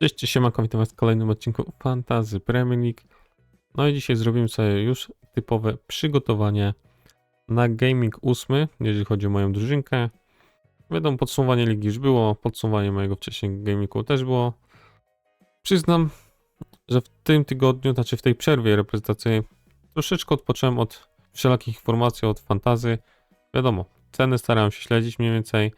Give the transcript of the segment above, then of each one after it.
Cześć, siemanko, witam was w kolejnym odcinku Fantazy Premier League. No i dzisiaj zrobimy sobie już typowe przygotowanie na Gaming 8, jeżeli chodzi o moją drużynkę. Wiadomo, podsumowanie ligi już było, podsumowanie mojego wcześniej gamingu też było. Przyznam, że w tym tygodniu, znaczy w tej przerwie reprezentacyjnej, troszeczkę odpocząłem od wszelakich informacji od fantazy. Wiadomo, ceny starałem się śledzić mniej więcej.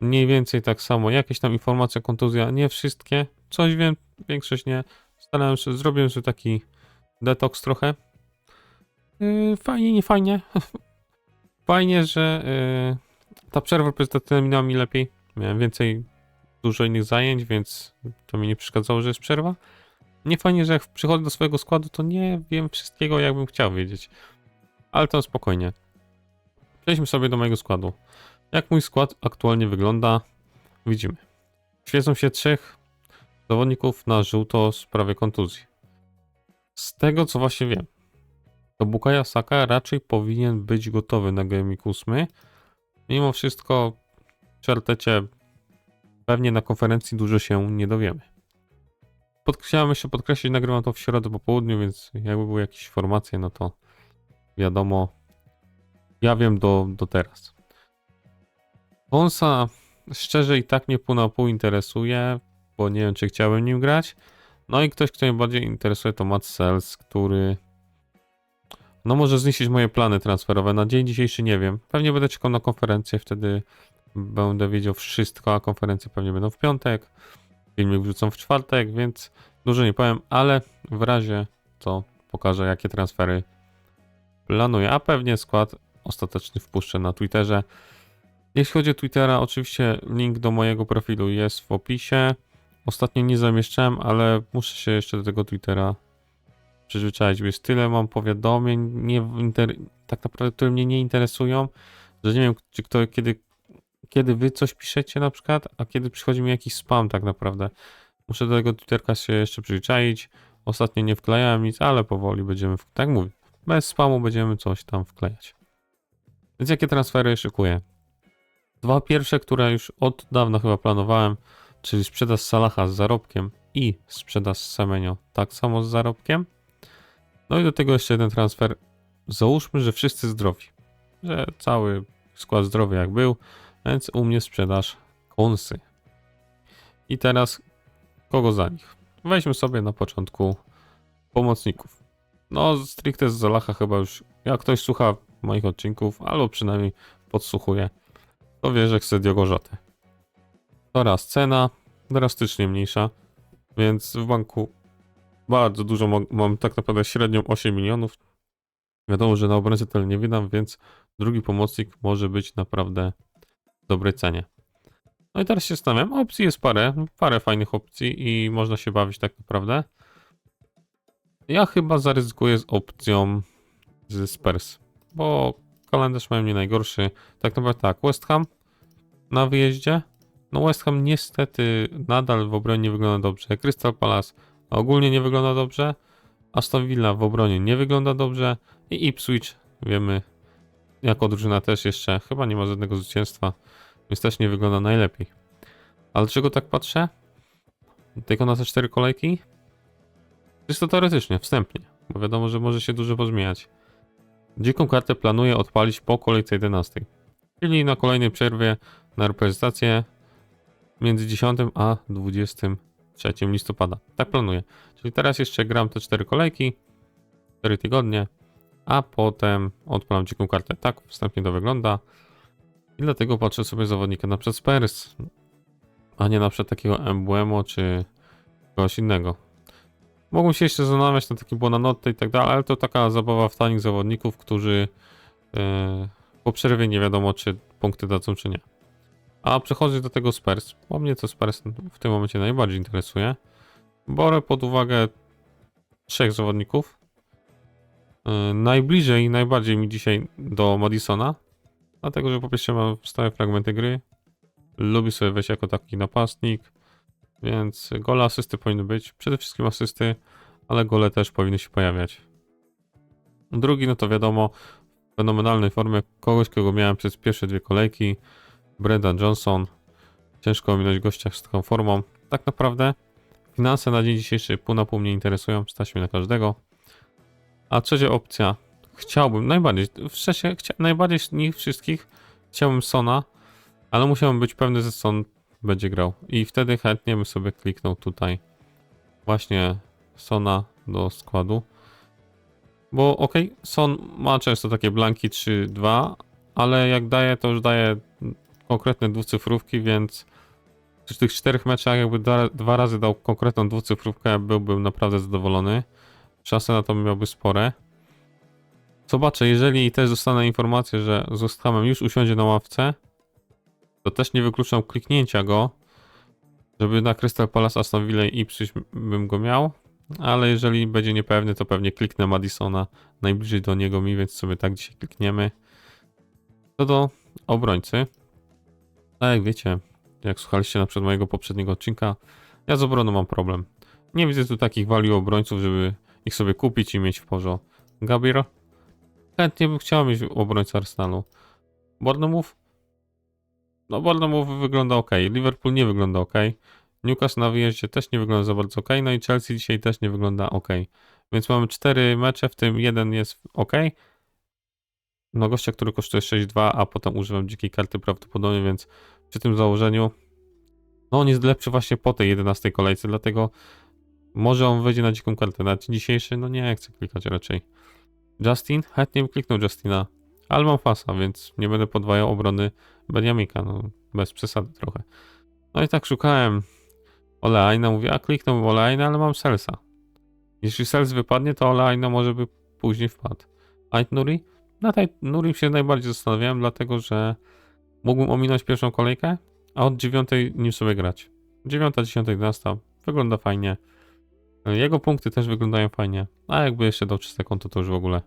Mniej więcej tak samo, jakieś tam informacje, kontuzja, nie wszystkie, coś wiem, większość nie. Starałem się, zrobiłem sobie taki detoks trochę. Yy, fajnie, nie fajnie. fajnie, że yy, ta przerwa reprezentacyjna minęła mi lepiej. Miałem więcej, dużo innych zajęć, więc to mi nie przeszkadzało, że jest przerwa. Nie fajnie, że jak przychodzę do swojego składu, to nie wiem wszystkiego, jakbym chciał wiedzieć. Ale to spokojnie. Przejdźmy sobie do mojego składu. Jak mój skład aktualnie wygląda, widzimy. Świecą się trzech zawodników na żółto w sprawie kontuzji. Z tego co właśnie wiem, to Bukayo Saka raczej powinien być gotowy na Gaming 8. Mimo wszystko w Chartecie pewnie na konferencji dużo się nie dowiemy. Pod, chciałem jeszcze podkreślić, nagrywam to w środę po południu, więc jakby były jakieś informacje, no to wiadomo, ja wiem do, do teraz. Wąsa szczerze i tak mnie pół na pół interesuje, bo nie wiem, czy chciałbym nim grać. No i ktoś, kto mnie bardziej interesuje, to Matt Sells, który no może zniszczyć moje plany transferowe. Na dzień dzisiejszy nie wiem. Pewnie będę czekał na konferencję, wtedy będę wiedział wszystko, a konferencje pewnie będą w piątek. Filmik wrzucą w czwartek, więc dużo nie powiem, ale w razie to pokażę, jakie transfery planuję, a pewnie skład ostateczny wpuszczę na Twitterze. Jeśli chodzi o Twittera, oczywiście link do mojego profilu jest w opisie. Ostatnio nie zamieszczałem, ale muszę się jeszcze do tego Twittera przyzwyczaić, jest tyle mam powiadomień, nie tak naprawdę, które mnie nie interesują, że nie wiem, czy kto, kiedy, kiedy wy coś piszecie na przykład, a kiedy przychodzi mi jakiś spam tak naprawdę. Muszę do tego Twitterka się jeszcze przyzwyczaić. Ostatnio nie wklejałem nic, ale powoli będziemy, tak mówię, bez spamu będziemy coś tam wklejać. Więc jakie transfery szykuję? Dwa pierwsze, które już od dawna chyba planowałem, czyli sprzedaż Salaha z zarobkiem i sprzedaż Semenio tak samo z zarobkiem. No i do tego jeszcze jeden transfer. Załóżmy, że wszyscy zdrowi, że cały skład zdrowy jak był, więc u mnie sprzedaż konsy. I teraz kogo za nich? Weźmy sobie na początku pomocników. No, stricte z Zalacha chyba już, jak ktoś słucha moich odcinków, albo przynajmniej podsłuchuje, to wie, że chcę Diogo Jotę. Oraz cena drastycznie mniejsza, więc w banku bardzo dużo mam, tak naprawdę średnią 8 milionów. Wiadomo, że na obrońcę tyle nie wydam, więc drugi pomocnik może być naprawdę w dobrej cenie. No i teraz się zastanawiam, opcji jest parę, parę fajnych opcji i można się bawić tak naprawdę. Ja chyba zaryzykuję z opcją z Spurs, bo kalendarz mają nie najgorszy. Tak naprawdę tak, West Ham na wyjeździe. No West Ham niestety nadal w obronie nie wygląda dobrze. Crystal Palace ogólnie nie wygląda dobrze. Aston Villa w obronie nie wygląda dobrze. I Ipswich wiemy, jako drużyna też jeszcze chyba nie ma żadnego zwycięstwa, więc też nie wygląda najlepiej. Ale dlaczego tak patrzę? Tylko na te cztery kolejki? Czysto teoretycznie, wstępnie, bo wiadomo, że może się dużo pozmieniać. Dziką kartę planuję odpalić po kolejce 11. Czyli na kolejnej przerwie na reprezentację między 10 a 23 listopada. Tak planuję. Czyli teraz jeszcze gram te 4 kolejki, 4 tygodnie, a potem odpalam dziką kartę. Tak wstępnie to wygląda. I dlatego patrzę sobie zawodnika na przykład Spurs, a nie na przykład takiego Embuemo czy kogoś innego. Mogą się jeszcze zastanawiać na takie Buonanotte i tak dalej, ale to taka zabawa w tanich zawodników, którzy yy, po przerwie nie wiadomo, czy punkty dadzą, czy nie. A przechodzę do tego Spurs, bo mnie to Spurs w tym momencie najbardziej interesuje. Borę pod uwagę trzech zawodników. Yy, najbliżej, najbardziej mi dzisiaj do Madisona, dlatego że po pierwsze mam stałe fragmenty gry. Lubi sobie wejść jako taki napastnik, więc gole asysty powinny być. Przede wszystkim asysty, ale gole też powinny się pojawiać. Drugi, no to wiadomo, w fenomenalnej formie kogoś, kogo miałem przez pierwsze dwie kolejki. Brendan Johnson. Ciężko ominąć gościa z taką formą. Tak naprawdę Finanse na dzień dzisiejszy pół na pół mnie interesują, stać mnie na każdego. A trzecia opcja, chciałbym, najbardziej, w sensie, chcia, najbardziej z nich wszystkich chciałbym Sona, ale musiałbym być pewny, że Son będzie grał. I wtedy chętnie bym sobie kliknął tutaj właśnie Sona do składu. Bo ok, Son ma często takie blanki 3-2, ale jak daje, to już daje konkretne dwucyfrówki, więc przy tych czterech meczach jakby dwa, dwa razy dał konkretną dwucyfrówkę, byłbym naprawdę zadowolony. Szanse na to miałby spore. Zobaczę, jeżeli też dostanę informację, że z już usiądzie na ławce, to też nie wykluczam kliknięcia go, żeby na Crystal Palace, Aston Villa i Ipswich bym go miał, ale jeżeli będzie niepewny, to pewnie kliknę Madisona najbliżej do niego mi, więc sobie tak dzisiaj klikniemy. Co do obrońcy, tak jak wiecie, jak słuchaliście na przykład mojego poprzedniego odcinka, ja z obroną mam problem. Nie widzę tu takich value obrońców, żeby ich sobie kupić i mieć w porządku. Gabriel? Chętnie bym chciał mieć obrońcę Arsenalu. Bournemouth? No Bournemouth wygląda ok. Liverpool nie wygląda ok. Newcastle na wyjeździe też nie wygląda za bardzo ok. No i Chelsea dzisiaj też nie wygląda ok. Więc mamy cztery mecze, w tym jeden jest ok. No gościa, który kosztuje 6,2, a potem używam dzikiej karty prawdopodobnie, więc przy tym założeniu no on jest lepszy właśnie po tej 11 kolejce, dlatego może on wejdzie na dziką kartę. Na dzisiejszy, no nie chcę klikać raczej. Justin? Chętnie bym kliknął Justina, ale mam fasa, więc nie będę podwajał obrony Benjamika, no bez przesady trochę. No i tak szukałem Oleaina, mówię, a kliknąłbym Oleaina, ale mam Selsa. Jeśli Sels wypadnie, to Oleaina może by później wpadł. Ait Nuri? Na tej Nuri się najbardziej zastanawiałem, dlatego że mógłbym ominąć pierwszą kolejkę, a od dziewiątej nim sobie grać. Dziewiąta, dziesiąta, jedenasta wygląda fajnie. Jego punkty też wyglądają fajnie, a jakby jeszcze dał czyste konto, to już w ogóle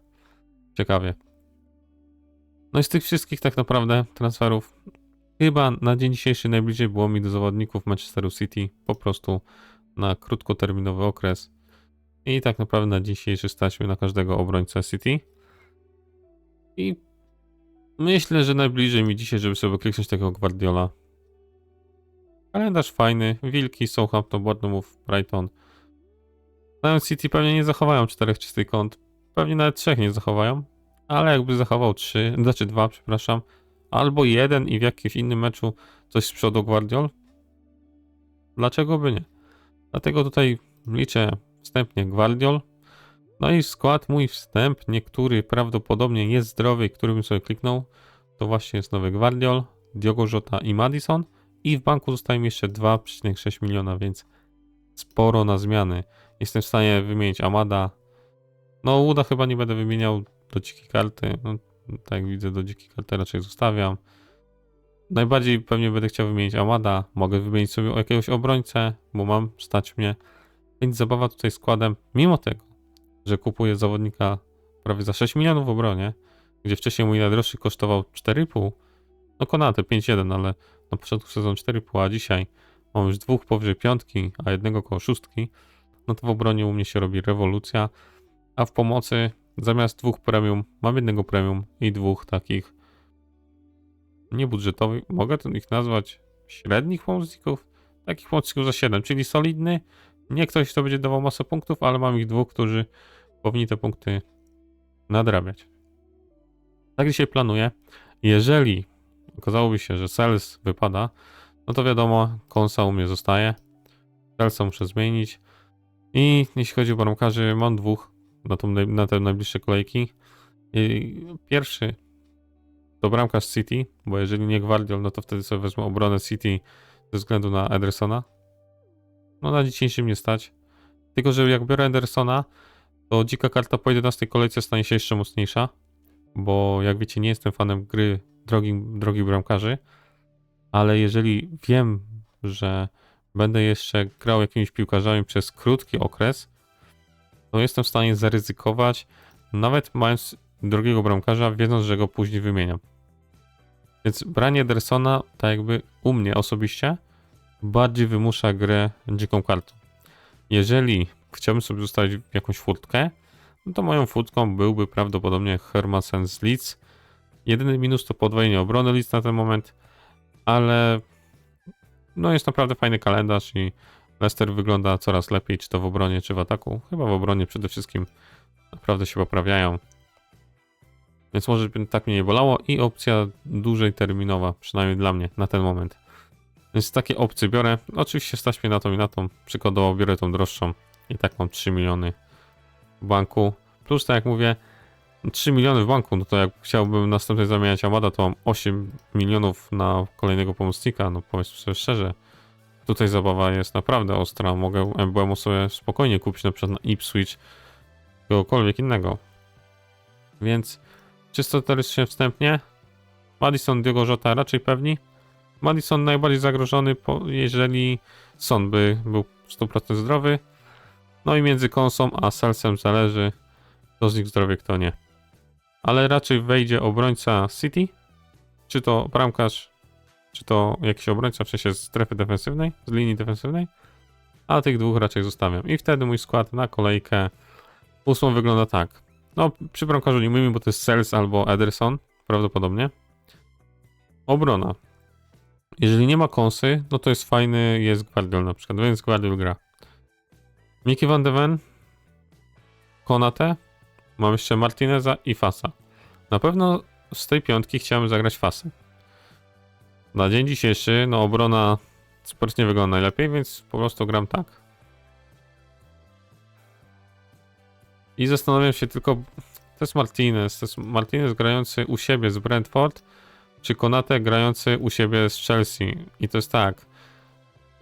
ciekawie. No i z tych wszystkich tak naprawdę transferów chyba na dzień dzisiejszy najbliżej było mi do zawodników Manchesteru City po prostu na krótkoterminowy okres. I tak naprawdę na dzisiejszy stać mnie na każdego obrońcę City. I myślę, że najbliżej mi dzisiaj, żeby sobie kliknąć tego Guardiola. Kalendarz fajny. Wilki, Southampton, Bournemouth, Brighton. Znając City pewnie nie zachowają czterech czystych kąt. Pewnie nawet trzech nie zachowają. Ale jakby zachował trzy, znaczy dwa, przepraszam. Albo jeden i w jakimś innym meczu coś z przodu Guardiol. Dlaczego by nie? Dlatego tutaj liczę wstępnie Guardiol. No i skład mój wstępnie, który prawdopodobnie jest zdrowy, który bym sobie kliknął, to właśnie jest nowy Guardiol, Diogo Jota i Madison. I w banku zostaje mi jeszcze 2,6 miliona, więc sporo na zmiany. Jestem w stanie wymienić Amada. No, Uda chyba nie będę wymieniał do dzikiej karty. No, tak jak widzę, do dzikiej karty raczej zostawiam. Najbardziej pewnie będę chciał wymienić Amada. Mogę wymienić sobie jakiegoś obrońcę, bo mam stać mnie. Więc zabawa tutaj składem, mimo tego, że kupuję zawodnika prawie za 6 milionów w obronie, gdzie wcześniej mój najdroższy kosztował 4,5, no Konate 5,1, ale na początku sezonu 4,5, a dzisiaj mam już dwóch powyżej piątki, a jednego koło szóstki, no to w obronie u mnie się robi rewolucja, a w pomocy zamiast dwóch premium mam jednego premium i dwóch takich niebudżetowych, mogę ich nazwać średnich pomocników? Takich pomocników za 7, czyli solidny, nie ktoś, kto będzie dawał masę punktów, ale mam ich dwóch, którzy powinni te punkty nadrabiać. Tak dzisiaj planuję. Jeżeli okazałoby się, że sales wypada, no to wiadomo, konsa u mnie zostaje. Salsa muszę zmienić. I jeśli chodzi o bramkarzy, mam dwóch na, tą, na te najbliższe kolejki. I pierwszy to bramkarz City, bo jeżeli nie Guardiol, no to wtedy sobie wezmę obronę City ze względu na Edersona. No na dzisiejszym nie stać. Tylko, że jak biorę Edersona, to dzika karta po 11 kolejce stanie się jeszcze mocniejsza, bo jak wiecie, nie jestem fanem gry drogich, drogich bramkarzy, ale jeżeli wiem, że będę jeszcze grał jakimiś piłkarzami przez krótki okres, to jestem w stanie zaryzykować, nawet mając drogiego bramkarza, wiedząc, że go później wymieniam. Więc branie Edersona, tak jakby u mnie osobiście, bardziej wymusza grę dziką kartą. Jeżeli chciałbym sobie zostawić jakąś furtkę, no to moją furtką byłby prawdopodobnie Hermansen z Leeds. Jedyny minus to podwojenie obrony Leeds na ten moment, ale no jest naprawdę fajny kalendarz i Leicester wygląda coraz lepiej, czy to w obronie, czy w ataku. Chyba w obronie przede wszystkim naprawdę się poprawiają. Więc może tak mnie nie bolało i opcja dłużej terminowa, przynajmniej dla mnie na ten moment. Więc takie opcje biorę. Oczywiście stać mnie na tą i na tą. Przykładowo biorę tą droższą i tak mam 3 miliony w banku. Plus tak jak mówię, 3 miliony w banku, no to jak chciałbym następnie zamieniać Amada, to mam 8 milionów na kolejnego pomocnika, no powiedzmy sobie szczerze. Tutaj zabawa jest naprawdę ostra, mogę MBM sobie spokojnie kupić na przykład na Ipswich kogokolwiek innego. Więc czysto teoretycznie wstępnie Madison, Diogo Jota raczej pewni. Madison najbardziej zagrożony, jeżeli Son by był 100% zdrowy. No i między Konsą a Salsem zależy, kto z nich zdrowy, kto nie. Ale raczej wejdzie obrońca City, czy to bramkarz, czy to jakiś obrońca w sensie z strefy defensywnej, z linii defensywnej, a tych dwóch raczej zostawiam. I wtedy mój skład na kolejkę ósmą wygląda tak. No, przy bramkarzu nie mówimy, bo to jest Sels albo Ederson, prawdopodobnie. Obrona. Jeżeli nie ma kąsy, no to jest fajny, jest Guardiol na przykład, więc Guardiol gra. Miki van de Ven, Konate, mam jeszcze Martineza i Fasa. Na pewno z tej piątki chciałem zagrać Fasę. Na dzień dzisiejszy, no obrona sport nie wygląda najlepiej, więc po prostu gram tak. I zastanawiam się tylko, to jest Martinez, to jest Martinez grający u siebie z Brentford, czy Konate grający u siebie z Chelsea. I to jest tak.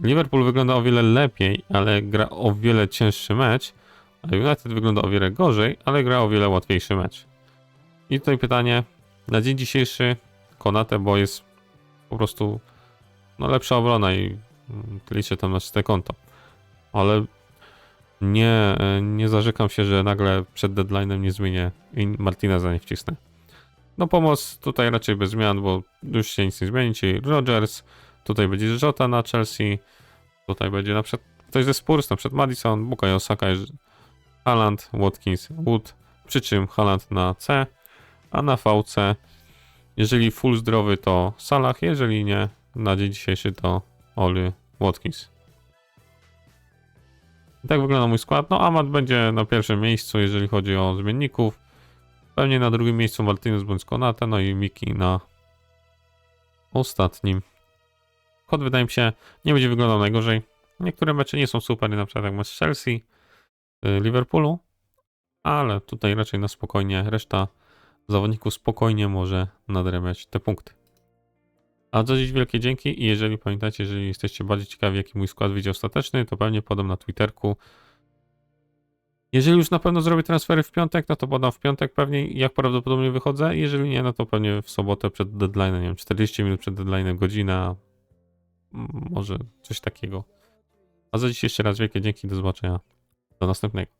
Liverpool wygląda o wiele lepiej, ale gra o wiele cięższy mecz, a United wygląda o wiele gorzej, ale gra o wiele łatwiejszy mecz. I tutaj pytanie, na dzień dzisiejszy Konate, bo jest po prostu no, lepsza obrona i mm, liczę tam na czyste konto. Ale nie, nie zarzekam się, że nagle przed deadline'em nie zmienię i Martineza nie wcisnę. No pomoc tutaj raczej bez zmian, bo już się nic nie zmieni, czyli Rogers, tutaj będzie Jota na Chelsea, tutaj będzie na przykład ktoś ze Spurs, na przykład Madison, Bukayo Saka, Haaland, Watkins, Wood, przy czym Haaland na C, a na VC, jeżeli full zdrowy to Salah, jeżeli nie, na dzień dzisiejszy to Oli Watkins. I tak wygląda mój skład. No, Amat będzie na pierwszym miejscu, jeżeli chodzi o zmienników. Pewnie na drugim miejscu Martinez bądź Konate, no i Miki na ostatnim. Kod wydaje mi się nie będzie wyglądał najgorzej. Niektóre mecze nie są super, na przykład jak mecz Chelsea, y, Liverpoolu, ale tutaj raczej na spokojnie reszta zawodników spokojnie może nadrabiać te punkty. A za dziś wielkie dzięki i jeżeli pamiętacie, jeżeli jesteście bardziej ciekawi jaki mój skład wyjdzie ostateczny, to pewnie podam na Twitterku. Jeżeli już na pewno zrobię transfery w piątek, no to podam w piątek pewnie jak prawdopodobnie wychodzę. Jeżeli nie, no to pewnie w sobotę przed deadline, nie wiem, 40 minut przed deadline, godzina, może coś takiego. A za jeszcze raz wielkie dzięki, do zobaczenia. Do następnego.